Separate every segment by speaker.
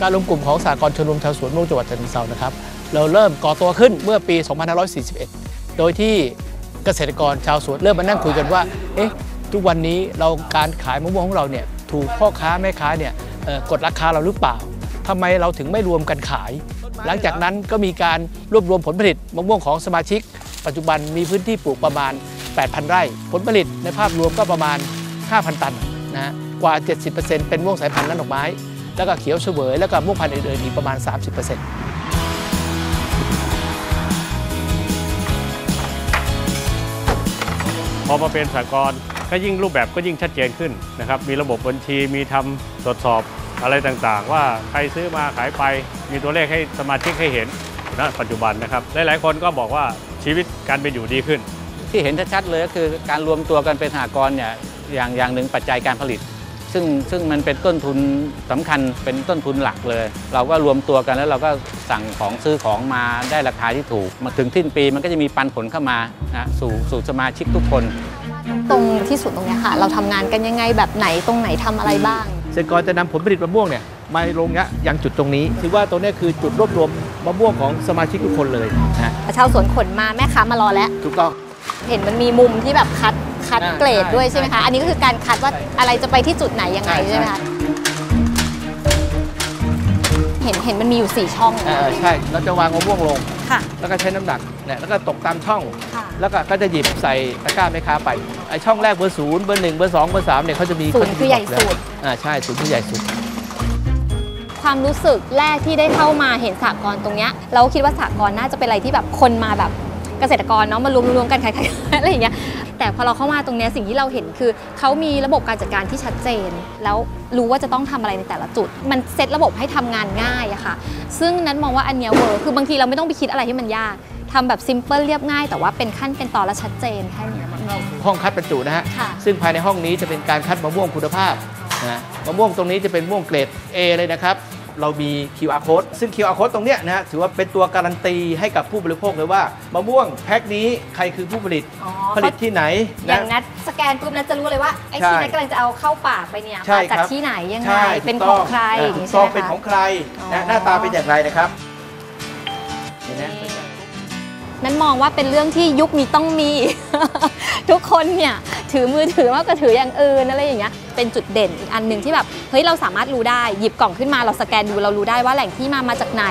Speaker 1: การรวมกลุ่มของสากลชมรมชาวสวนม่วงจังหวัดฉะเชิงเทรานะครับ เราเริ่มก่อตัวขึ้นเมื่อปี 2541 โดยที่เกษตรกรชาวสวนเริ่มมานั่งคุยกันว่า เอ๊ะ ทุกวันนี้เราการขายมะม่วงของเราเนี่ยถูกพ่อค้าแม่ค้าเนี่ยกดราคาเราหรือเปล่าทำไมเราถึงไม่รวมกันขาย หลังจากนั้นก็มีการรวบรวมผลผลิตมะม่วงของสมาชิก ปัจจุบันมีพื้นที่ปลูกประมาณ 8,000 ไร่ ผลผลิตในภาพรวมก็ประมาณ 5,000 ตันนะฮะกว่า 70%เป็นม่วงสายพันธุ์น้ำดอกไม้ แล้วก็เขียวเฉวย แล้วก็ม่วงพันธุ์อื่นๆอีกประมาณ 30%
Speaker 2: พอมาเป็นสากลก็ยิ่งรูปแบบก็ยิ่งชัดเจนขึ้นนะครับ มีระบบบัญชีมีทำตรวจสอบอะไรต่างๆ ว่าใครซื้อมาขายไป มีตัวเลขให้สมาชิกให้เห็นณปัจจุบันนะครับ หลายๆ คนก็บอกว่าชีวิตการเป็นอยู่ดีขึ้น
Speaker 3: ที่เห็นชัดๆเลยก็คือการรวมตัวกันเป็นสหกรณ์เนี่ยอย่างอย่างหนึ่งปัจจัยการผลิต ซึ่งซึ่งมันเป็นต้นทุนสำคัญเป็นต้นทุนหลักเลย เราก็รวมตัวกันแล้วเราก็สั่งของซื้อของมาได้ราคาที่ถูก มาถึงสิ้นปีมันก็จะมีปันผลเข้ามานะสู่สู่สมาชิกทุกคน
Speaker 4: ตรงที่สุดตรงเนี้ยค่ะ เราทำงานกันยังไงแบบไหนตรงไหนทำอะไรบ้าง
Speaker 1: เกษตรกรจะนำผลผลิตมะม่วงเนี่ยมาลงยะยังจุดตรงนี้ถือว่าตรงเนี้ยคือจุดรวบรวมมะม่วงของสมาชิกทุกคนเลยนะฮะ
Speaker 4: ชาวสวนขนมาแม่ค้ามารอแล้ว
Speaker 1: ถูกต้อง
Speaker 4: เห็นมันมีมุมที่แบบคัด คัดเกรดด้วยใช่ไหมคะอันนี้ก็คือการคัดว่าอะไรจะไปที่จุดไหนยังไง
Speaker 1: ใช่
Speaker 4: ไหมคะเห็นเห็นมันมีอยู่ 4 ช่อง
Speaker 1: เออใช่ เราจะวางมะม่วงลง
Speaker 4: ค่ะ
Speaker 1: แล้วก็ใช้น้ำหนักเนี่ยแล้วก็ตกตามช่อง
Speaker 4: ค่ะ
Speaker 1: แล้วก็ก็จะหยิบใส่ตะกร้าแม่ค้าไป ไอช่องแรกเบอร์ศูนย์เบอร์หนึ่งเบอร์สองเบอร์สามเนี่ยเขาจะมี
Speaker 4: ศูนย์คือใหญ่สุด
Speaker 1: อ่าใช่ศูนย์คือใหญ่สุด
Speaker 4: ความรู้สึกแรกที่ได้เข้ามาเห็นสากรณ์ตรงเนี้ยเราก็คิดว่าสากรณ์น่าจะเป็นอะไรที่แบบคนมาแบบ เกษตรกรเนาะมารวมๆกันขายๆอะไรอย่างเงี้ยแต่พอเราเข้ามาตรงเนี้ยสิ่งที่เราเห็นคือเขามีระบบการจัดการที่ชัดเจน แล้วรู้ว่าจะต้องทำอะไรในแต่ละจุด มันเซตระบบให้ทำงานง่ายอะค่ะ ซึ่งนั้นมองว่าอันเนี้ยเวิร์คคือบางทีเราไม่ต้องไปคิดอะไรที่มันยากทำแบบซิมเ l ิลเรียบง่าย แต่ว่าเป็นขั้นเป็นตอนและชัดเจนแค่เนี้ย
Speaker 1: ห้องคัดบรรจุนะฮะ
Speaker 4: ค่ะ
Speaker 1: ซึ่งภายในห้องนี้จะเป็นการคัดมะม่วงคุณภาพนะมะม่วงตรงนี้จะเป็นมะม่วงเกรด A เลยนะครับ เรามี QR code ซึ่ง QR code ตรงเนี้ยนะฮะถือว่าเป็นตัวการันตีให้กับผู้บริโภคเลยว่ามะม่วงแพ็คนี้ใครคือผู้ผลิต
Speaker 4: อ๋อ
Speaker 1: ผลิตที่ไหน
Speaker 4: อย่าง
Speaker 1: นะ
Speaker 4: นัดสแกนปุ๊บนัดจะรู้เลยว่าไอ้
Speaker 1: ใช่
Speaker 4: ที่นัดกำลังจะเอาเข้าปากไปเนี่ย
Speaker 1: ใช่
Speaker 4: มาจาก
Speaker 1: ครับ
Speaker 4: ที่ไหนยังไง
Speaker 1: ใช่
Speaker 4: เป็น
Speaker 1: ถูก
Speaker 4: ข
Speaker 1: ต้
Speaker 4: องใคร
Speaker 1: เอ
Speaker 4: ย่างนี้
Speaker 1: ถูก
Speaker 4: ใช่
Speaker 1: ต้
Speaker 4: ไห
Speaker 1: อง
Speaker 4: ม
Speaker 1: เป็น
Speaker 4: คะ
Speaker 1: ของใคร
Speaker 4: อ๋
Speaker 1: นะ
Speaker 4: อ
Speaker 1: หน้าตาเป็นอย่างไรนะครับเห็นไหม
Speaker 4: นั้นมองว่าเป็นเรื่องที่ยุคนี้ต้องมี ทุกคนเนี่ยถือมือถือมากกว่าถืออย่างอื่นอะไรอย่างเงี้ย เป็นจุดเด่นอีกอันหนึ่งที่แบบเฮ้ยเราสามารถรู้ได้หยิบกล่องขึ้นมาเราสแกนดูเรารู้ได้ว่าแหล่งที่มามาจากไหน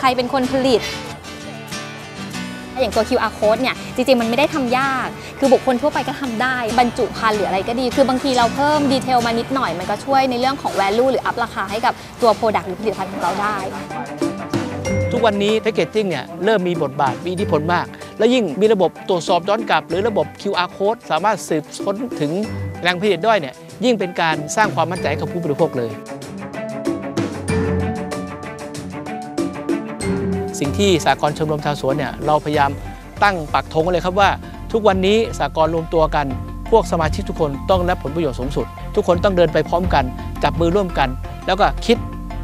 Speaker 4: ใครเป็นคนผลิตอย่างตัว QR code เนี่ย จริง ๆ มันไม่ได้ทำยาก คือบุคคลทั่วไปก็ทำได้ บรรจุภัณฑ์หรืออะไรก็ดี คือบางทีเราเพิ่มดีเทลมานิดหน่อย มันก็ช่วยในเรื่องของ value หรืออัพราคาให้กับตัว Product หรือผลิตภัณฑ์ของเราได้
Speaker 1: ทุกวันนี้แพ c เกจจิ้งเนี่ย เริ่มมีบทบาท มีอิทธิพลมาก และยิ่งมีระบบตรวจสอบย้อนกลับ หรือระบบ QR code สามารถสืบค้นถึงแหล่งผลิตได้เนี่ย ยิ่งเป็นการสร้างความมั่นใจให้กับผู้บริโภคเลย สิ่งที่สากลชมรมชาวสวนเนี่ยเราพยายามตั้งปักธงเลยครับว่า ทุกวันนี้สากลรวมตัวกัน พวกสมาชิกทุกคนต้องรับผลประโยชน์สูงสุด ทุกคนต้องเดินไปพร้อมกัน จับมือร่วมกัน แล้วก็คิด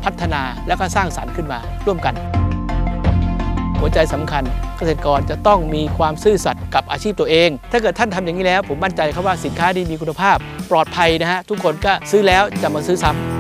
Speaker 1: พัฒนาแล้วก็สร้างสรรค์ขึ้นมาร่วมกัน หัวใจสำคัญเกษตรกรจะต้องมีความซื่อสัตย์กับอาชีพตัวเอง ถ้าเกิดท่านทำอย่างนี้แล้ว ผมมั่นใจครับว่าสินค้าดีมีคุณภาพ ปลอดภัยนะฮะทุกคนก็ซื้อแล้วจะมาซื้อซ้ำ